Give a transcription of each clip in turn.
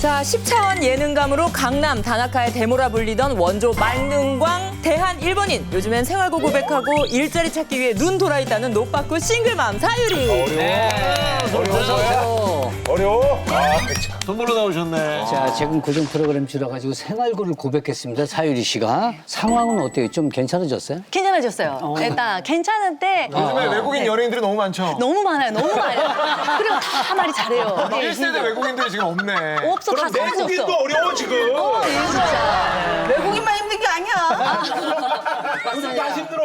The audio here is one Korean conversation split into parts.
자, 10차원 예능감으로 강남 다나카의 데모라 불리던 원조 만능광 대한 일본인. 요즘엔 생활고 고백하고 일자리 찾기 위해 눈 돌아 있다는 노빠꾸 싱글맘 사유리. 어려워. 어려워? 아, 참. 돈 벌러 나오셨네. 자, 지금 고정 프로그램 줄여가지고 생활고를 고백했습니다. 사유리 씨가. 상황은 어때요? 좀 괜찮아졌어요? 괜찮아졌어요. 일단 괜찮은데 요즘에 외국인 연예인들이 너무 많죠? 너무 많아요. 너무 많아요. 그리고 다 말이 잘해요. 네, 1세대 외국인들이 지금 없네. 없어 다 사라졌어. 어려워, 지금. 외국인만 힘든 게 아니야. 다 힘들어.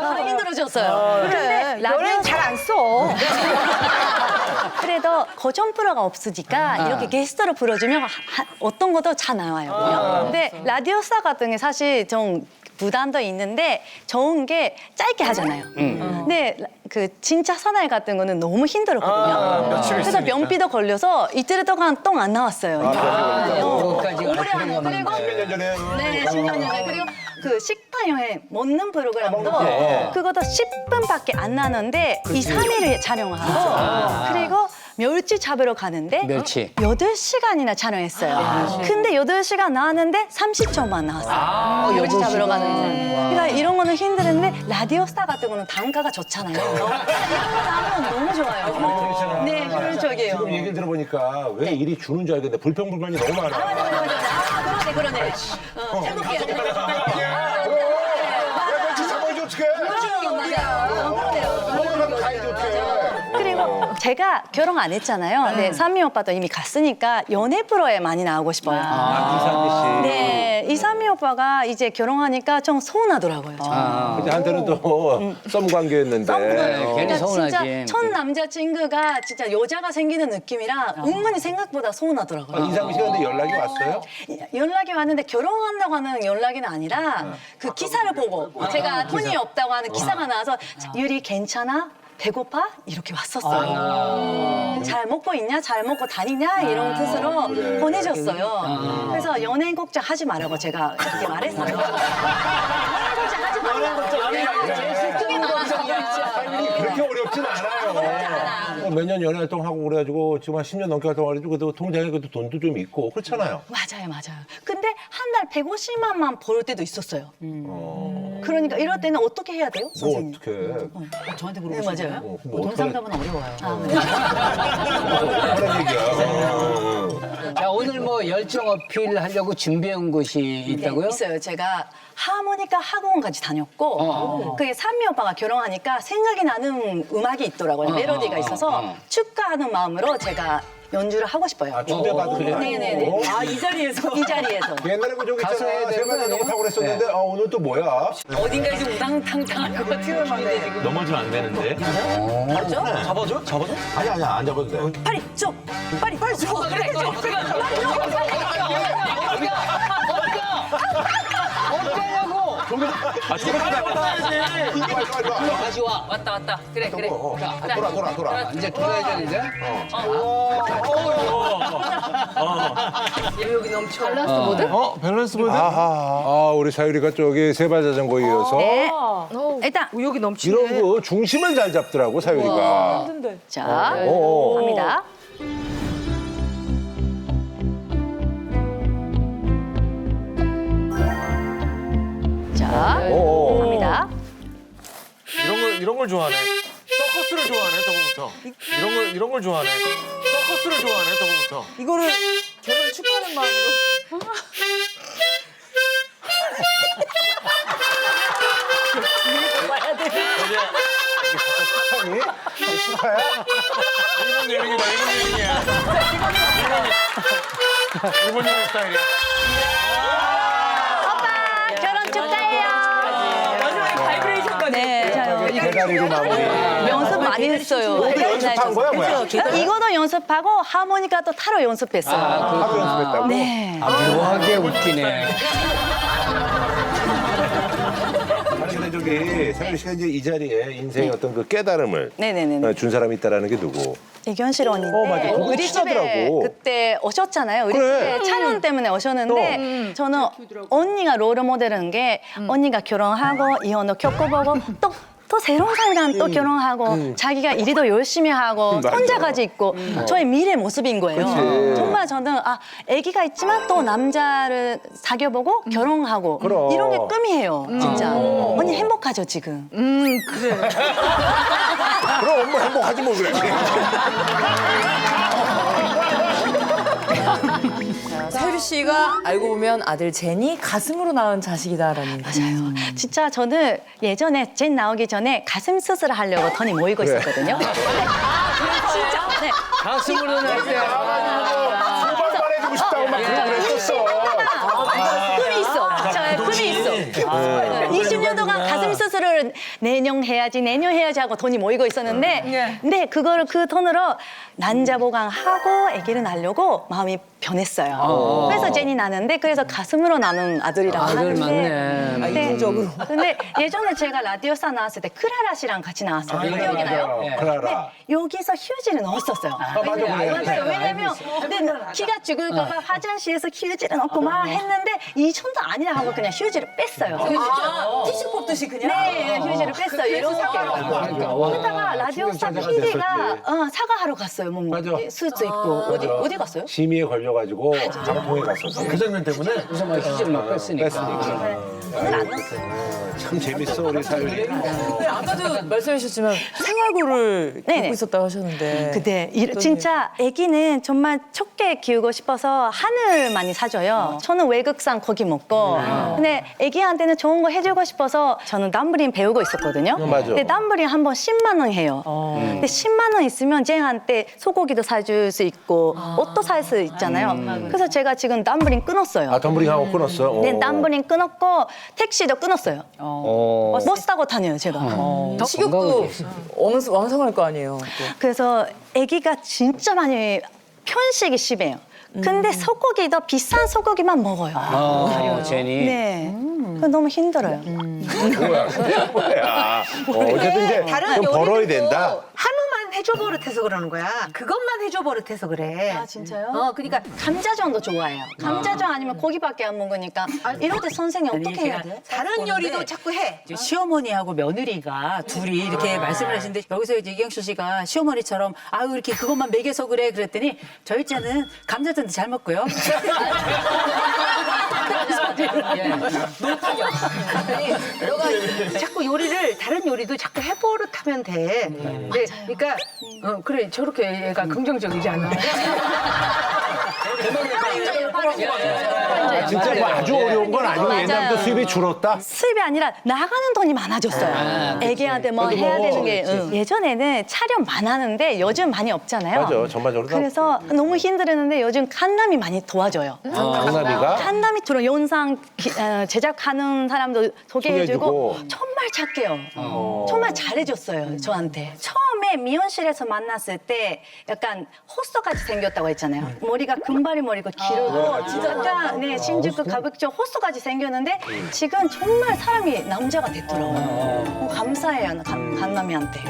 다 힘들어졌어요. 그래. 연예인 잘 안 써. 그래도 고정 프로가 없으니까 이렇게 게스트로 불러주면 하- 어떤 것도 잘 나와요. 근데 라디오 스타 같은 게 사실 좀 부담도 있는데 좋은 게 짧게 하잖아요. 근데 그 진짜 사나이 같은 거는 너무 힘들었거든요. 며칠 그래서 있으니까. 변비도 걸려서 이틀 동안 똥 안 나왔어요. 그것까지가 오래 안. 그리고 몇년 전에. 네, 10년 전에. 그리고 그 식당 여행 먹는 프로그램도 그것도 10분밖에 안 나는데 2, 3일을 촬영하고 그리고 멸치 잡으러 가는데 멸치. 8시간이나 촬영했어요. 근데 8시간 나왔는데 30초만 나왔어요. 멸치 잡으러 가는데. 그러니까 이런 거는 힘드는데 라디오 스타 같은 거는 단가가 좋잖아요. 이런 거 나오면 너무 좋아요. 네, 효율적이에요. 지금 얘기를 들어보니까 왜 일이 주는 줄 알겠는데 불평불만이 너무 많아. 아, 맞아, 맞아, 맞아. 아, 그러네, 그러네. 어, 행복해야 제가 결혼 안 했잖아요. 근데 삼미 오빠도 이미 갔으니까 연애 프로에 많이 나오고 싶어요. 이상미 씨. 네, 이삼미 오빠가 이제 결혼하니까 좀 서운하더라고요. 아, 근데 한테는 또썸 관계였는데. 괜히 그러니까 서운하지. 진짜 첫 남자친구가 진짜 여자가 생기는 느낌이라 은근히 생각보다 서운하더라고요. 아, 이상미 씨가 근데 연락이 왔어요? 연락이 왔는데 결혼한다고 하는 연락이 아니라 그 기사를 보고 제가 돈이 없다고 하는 기사가 나와서 자, 유리 괜찮아? 배고파? 이렇게 왔었어요. 잘 먹고 있냐? 잘 먹고 다니냐? 이런 뜻으로 보내줬어요. 그래서 연예인 걱정 하지 말라고 제가 그렇게 말했어요. 연예인 걱정 하지 말라고. 크게 말하죠. 그렇게 어렵진 않아요. 몇 년 연애 활동하고 그래가지고 지금 한 10년 넘게 활동하고 그래도 통장에 그래도 돈도 좀 있고 그렇잖아요. 맞아요, 맞아요. 근데 한 달 150만만 벌 때도 있었어요. 그러니까 이럴 때는 어떻게 해야 돼요, 뭐 선생님? 어떻게? 저한테 네, 물어보시죠. 맞아요. 어, 뭐돈 어떡하래. 상담은 어려워요. 하는 얘기야. 어. 자, 오늘 뭐 열정 어필 하려고 준비한 곳이 있다고요? 네, 있어요. 제가 하모니카 학원까지 다녔고 그게 산미 오빠가 결혼하니까 생각이 나는 음악이 있더라고요. 멜로디가 있어서 축하하는 마음으로 제가 연주를 하고 싶어요. 아, 초대받은 그래? 거 네네네. 아, 이 자리에서? 이 자리에서. 옛날에 그 저기 해야 있잖아. 되는 거 세발 자전거 아니에요? 타고 그랬었는데 아, 오늘 또 뭐야? 어딘가에 좀 우당탕탕할 것 같은. 넘어지면 안 되는데. 잡아줘? 잡아줘? 아니 아니야 안 잡아도 돼. 빨리 쭉! 빨리 빨리 쭉! 그래, 그래, 그래. 아, 와. 다시 와. 왔다, 왔다. 그래, 그래. 어, 어. 돌아 돌아 돌아. 이제 돌아야 되는데? 어, 밸런스 보드? 아하. 아 우리 사유리가 저기 세발 자전거에 이어서 네. 일단 의욕이 넘치네. 이런 거 중심을 잘 잡더라고 사유리가. 자, 오. 갑니다. 걸, 이런 걸 좋아하네. 서커스를 좋아하네, 저거부터. 이런 걸, 이런 걸 좋아하네. 서커스를 좋아하네, 저거부터. 이거를 결혼 축하하는 마음으로. 아니 축하야? 일본 예능이다, 일본 예능이야. 일본, 일본 예능 스타일이야. 네, 대가리로 마무리. 연습 많이 했어요. 연습한 거야 뭐야? 이거도 연습하고 하모니카 또 타로 연습했어요. 하루 연습했다고? 네. 아, 묘하게 웃기네. 아니 근데 저기 사유리 씨가 이제 이 자리에 인생의 어떤 그 깨달음을 네네네. 어, 준 사람이 있다라는 게 누구? 이견실 언니인데 어, 맞아. 그거 우리 집에 친하더라고. 그때 오셨잖아요. 우리 그래. 집에 촬영 때문에 오셨는데 저는 언니가 롤 모델인 게 언니가 결혼하고 이혼도 겪어보고 또 또 새로운 사람이랑 또 결혼하고 자기가 일도 열심히 하고 손자까지 있고 저의 미래 모습인 거예요. 정말 저는 아 아기가 있지만 또 남자를 사귀어보고 결혼하고 그럼. 이런 게 꿈이에요. 진짜 언니 행복하죠 지금? 그럼 엄마 행복하지 뭐 그래. 씨가 알고 보면 아들 제니 가슴으로 낳은 자식이다라는. 맞아요. 진짜 저는 예전에 젠 나오기 전에 가슴 수술을 하려고 돈이 모이고 있었거든요. 진짜. 네. 가슴으로 날 때. 말해주고 싶다고 막 그러고 그랬었어. 꿈이 있어. 저의 꿈이 있어. 20년 동안 가슴 수술을 내년 해야지, 내년 해야지 하고 돈이 모이고 있었는데, 근데 그거를 그 돈으로 난자 보강하고 아기를 낳으려고 마음이 변했어요. 그래서 제니 나는데 그래서 가슴으로 나는 아들이라고 아들 하는데. 맞네. 네. 근데 예전에 제가 라디오사 나왔을 때 크라라 씨랑 같이 나왔어요. 기억이 나요? 클라라. 여기서 휴지를 넣었었어요. 맞아, 그래. 맞아요. 왜냐면 근데 키가 죽을까 봐 화장실에서 휴지를 넣고 막 했는데 이 정도 아니라 하고 그냥 휴지를 뺐어요. 티슈 뽑듯이 그냥. 네, 휴지를 뺐어요. 이렇게. 그러다가 라디오사 PD가 어, 사과하러 갔어요. 뭐 맞아. 수도 있고 어디 어디 갔어요? 심의에 걸려 가지고 방통에 갔었어. 그 장면 때문에 막 휴지를 막 뺐으니까. 뺐으니까. 오늘 안 넣었어요. 참 재밌어 우리 사연이. 근데 아까도 말씀하셨지만 생활고를 네네. 겪고 있었다고 하셨는데. 그때 이- 진짜 아기는 정말 촉게 키우고 싶어서 하늘 많이 사줘요. 저는 외국산 고기 먹고. 근데 아기한테는 좋은 거 해주고 싶어서 저는 남부린 배우고 있었거든요. 맞아. 근데 남부린 한 번 10만 원 해요. 근데 10만 원 있으면 쟤한테 소고기도 사줄 수 있고 옷도 살 수 있잖아요. 그래서 제가 지금 남부린 끊었어요. 아 덤블링하고 끊었어. 네, 어. 남부린 끊었고 택시도 끊었어요. 어. 버스 타고 다녀요, 제가. 식욕도 왕- 왕성할 거 아니에요. 또. 그래서 아기가 진짜 많이 편식이 심해요. 근데 소고기도 비싼 소고기만 먹어요. 어, 제니. 네. 그거 너무 힘들어요. 뭐야? 뭐야? 어, 어쨌든 이제 다른 좀 벌어야 된다. 또 한우만 해줘 버릇해서 그러는 거야. 그것만 해줘 버릇해서 그래. 아, 진짜요? 어, 그러니까 감자전도 좋아해요. 감자전 아니면 고기밖에 안 먹으니까 이럴 때 선생님 어떻게 해야 돼? 다른 요리도 자꾸 해. 이제 시어머니하고 며느리가 둘이 이렇게 말씀을 하시는데 여기서 이제 이경수 씨가 시어머니처럼 아유 이렇게 그것만 먹여서 그래 그랬더니 저희 째는 감자전도 잘 먹고요. 자꾸 요리를 다른 요리도 자꾸 해버릇하면 돼. 네, 그러니까 어, 그래 저렇게 얘가 긍정적이지 않아. 진짜 뭐 아주 어려운 건 아니고 맞아요. 옛날부터 수입이 줄었다. 수입이 아니라 나가는 돈이 많아졌어요. 애기한테 뭐 그래도 해야 뭐, 되는 게 응. 예전에는 촬영 많았는데 요즘 많이 없잖아요. 맞아, 전반적으로 다 그래서 너무 힘들었는데 요즘 칸남이 많이 도와줘요. 강남이가 칸남이 주로 영상 기- 어, 제작하는 사람도 소개해주고 소개해주고. 정말 착해요. 정말 잘해줬어요 저한테. 처음에 미용실에서 만났을 때 약간 호스터같이 생겼다고 했잖아요. 머리가 금발이 머리고 길고 진짜 약간 네, 신주쿠 가백적 호스터같이 생겼는데 지금 정말 사람이 남자가 됐더라고요. 어, 감사해요 간- 간남이한테.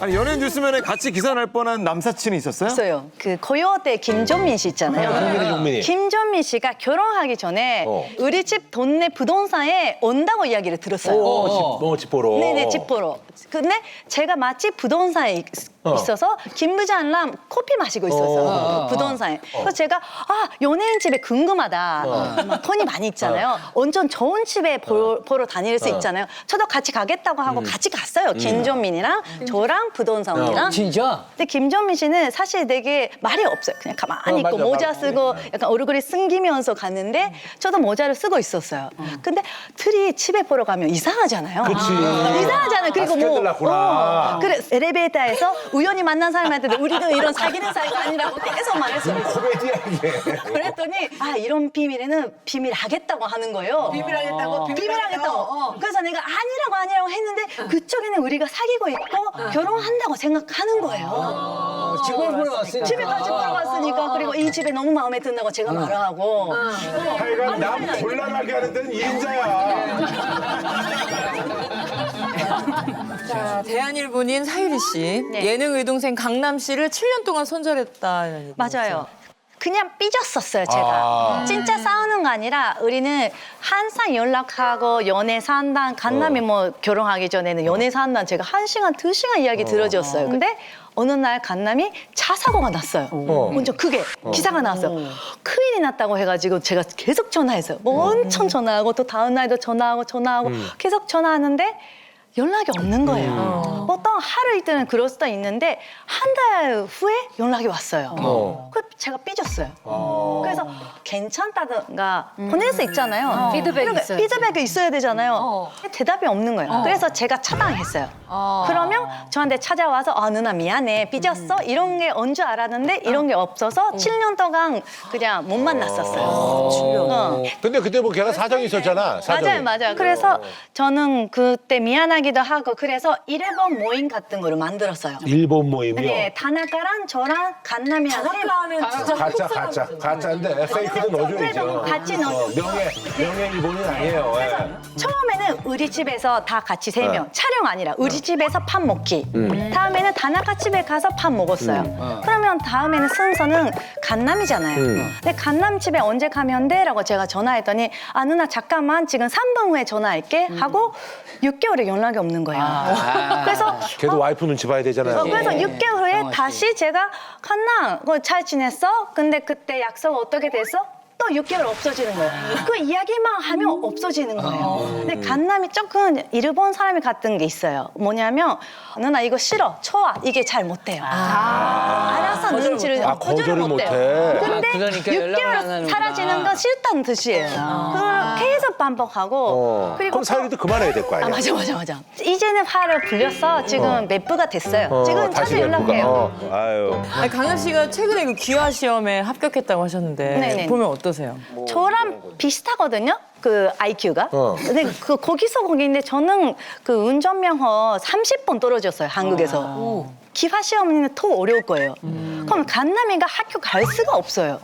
아니 연예인 뉴스면에 같이 기사 날 뻔한 남사친이 있었어요? 있어요. 그 고요대 김종민 씨 있잖아요. 종민이, 종민이. 김종민 씨가 결혼하기 전에 어. 우리 집 동네 부동산에 온다고 이야기를 들었어요. 어, 집, 어, 집 보러. 네네 집 보러. 근데 제가 마치 부동산에 있, 어. 있어서 김부장랑 커피 마시고 있었어요. 어. 그 부동산에. 그래서 제가 아 연예인 집에 궁금하다. 막 돈이 많이 있잖아요. 완전 좋은 집에 보, 보러 다닐 수 있잖아요. 저도 같이 가겠다고 하고 같이 갔어요. 김종민이랑 저랑 부동산이랑. 진짜? 근데 김정민 씨는 사실 되게 말이 없어요. 그냥 가만히 어, 있고 맞아, 모자 맞아. 쓰고 약간 얼굴이 숨기면서 갔는데 저도 모자를 쓰고 있었어요. 근데 둘이 집에 보러 가면 이상하잖아요. 그치. 이상하잖아요. 그리고 뭐. 어, 그래 엘리베이터에서 우연히 만난 사람한테 우리도 이런 사귀는 사이가 아니라고 계속 말했어요. 코미디야 이게. 그랬더니 아 이런 비밀에는 비밀하겠다고 하는 거예요. 비밀하겠다고 비밀하겠다고. 어. 그래서 내가 아니라고 아니라고 했는데 그쪽에는 우리가 사귀고 있고 결혼한다고 생각하는 거예요. 집을 보러 왔으니까. 집에까지 보러 왔으니까 그리고 이 집에 너무 마음에 든다고 제가 말하고 하여간 남 곤란하게 하는 데는 일인자야. 자, 대한일본인 사유리 씨. 네. 예능 의동생 강남 씨를 7년 동안 손절했다. 맞아요. 그냥 삐졌었어요, 제가. 아. 진짜 싸우는 거 아니라 우리는 항상 연락하고 연애 산단, 간남이 뭐 결혼하기 전에는 연애 산단 제가 한 시간, 두 시간 이야기 들어줬어요. 근데 어느 날 간남이 차 사고가 났어요. 먼저 크게 기사가 나왔어요. 큰일이 났다고 해가지고 제가 계속 전화했어요. 뭐 엄청 전화하고 또 다음 날도 전화하고 전화하고 계속 전화하는데 연락이 없는 거예요. 보통 하루 이틀은 그럴 수도 있는데 한 달 후에 연락이 왔어요. 어. 그 제가 삐졌어요. 그래서 괜찮다든가 보낼 수 있잖아요. 피드백이 그러니까 있어야지. 피드백이 있어야 되잖아요. 대답이 없는 거예요. 그래서 제가 차단했어요. 그러면 저한테 찾아와서 아 누나 미안해 삐졌어 이런 게 언제 알았는데 이런 게 없어서 7년 동안 그냥 못 만났었어요. 어. 근데 그때 뭐 걔가 사정이 있었잖아. 사정이. 맞아요, 맞아요. 그래서 저는 그때 미안하 기도 하고 그래서 일본 모임 같은 거를 만들었어요. 일본 모임이요. 네, 다나카랑 저랑 간남이랑 세- 가짜 가짜 가짜인데 페이크는 넣어줘야죠. 같이 넣어. 어, 명예 명예 일본인 아니에요. 예. 처음에는 우리 집에서 다 같이 세 명, 촬영 아니라 우리 집에서 밥 먹기. 음. 다음에는 다나카 집에 가서 밥 먹었어요. 그러면 다음에는 순서는 간남이잖아요. 음. 근데 간남 집에 언제 가면 돼? 라고 제가 전화했더니 아 누나 잠깐만 지금 3분 후에 전화할게 하고 6개월에 연락이 없는 거예요. 그래서 걔도 와이프 눈치 봐야 되잖아요. 어, 그래서 예. 6개월 후에 정확히. 다시 제가 칸나 그잘 지냈어? 근데 그때 약속 어떻게 됐어? 또 6개월 없어지는 거예요. 그 이야기만 하면 없어지는 거예요. 근데 간남이 조금 일본 사람이 같은 게 있어요. 뭐냐면 누나 이거 싫어, 좋아 이게 잘 못 돼요. 알아서 눈치를 아, 거절을 못해. 근데 아, 그러니까 연락을 안 6개월 하는구나. 사라지는 건 싫다는 뜻이에요. 그걸 계속 반복하고 어. 그리고 그럼 또- 사유리도 그만해야 될 거아 아니야. 맞아 맞아 맞아. 이제는 화를 불렸어. 지금 맵부가 됐어요. 어, 지금 다시 자주. 연락해요. 어, 아유. 아니, 강남 씨가 최근에 그 귀화 시험에 합격했다고 하셨는데 네네. 보면 어떠세요? 저랑 비슷하거든요. 그 IQ가. 어. 근데 그 거기서 거기인데 저는 그 운전면허 30번 떨어졌어요. 한국에서. 기화 시험은 더 어려울 거예요. 그럼 간남이가 학교 갈 수가 없어요.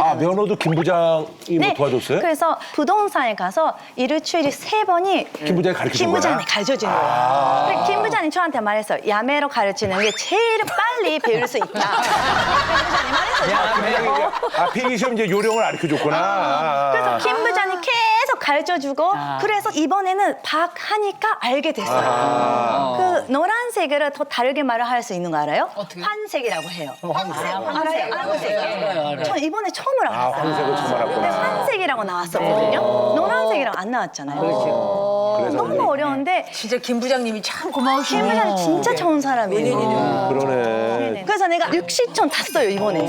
아 면허도 김 부장이 뭐 도와줬어요? 네. 그래서 부동산에 가서 일주일에 세 번이 김 부장이 가르쳐 준 김? 부장이 가르쳐 주는 거예요. 근데 김 부장이 저한테 말했어요. 야매로 가르치는 게 제일 빨리 배울 수 있다. 김 부장이 말했어요. 아 필기 시험 이제 요령을 가르쳐 줬구나. 그래서 김 부장이 계속 가르쳐 주고 그래서 이번에는 박 하니까 알게 됐어요. 아. 그 노란색을 더 다르게 말을 할 수 있는 거 알아요? 환색이라고 해요. 환색. 알아요? 환색. 저 이번에 처음으로 아 알았어요. 황색을 처음 근데 알았구나. 환색이라고 나왔었거든요. 노란색이랑 안 나왔잖아요. 그래서 너무 어려운데 진짜 김 부장님이 참 고마우시네. 김 부장이 진짜 좋은 사람이에요. 그러네. 그래서 내가 60점 땄어요 이번에.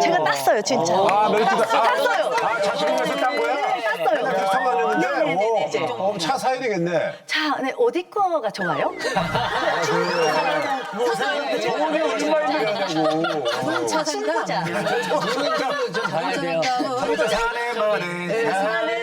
제가 땄어요 진짜. 아 아, 땄어요. 아 자신감에서 딴 거야? 네, 땄어요. 비슷한 거 아니었는데? 네네네네. 어, 어, 차 사야 되겠네. 자, 네, 어디 거가 좋아요? 저번에 얼마 있냐고. 저 친구자. 좀 봐야 돼요. 사내 만에 사내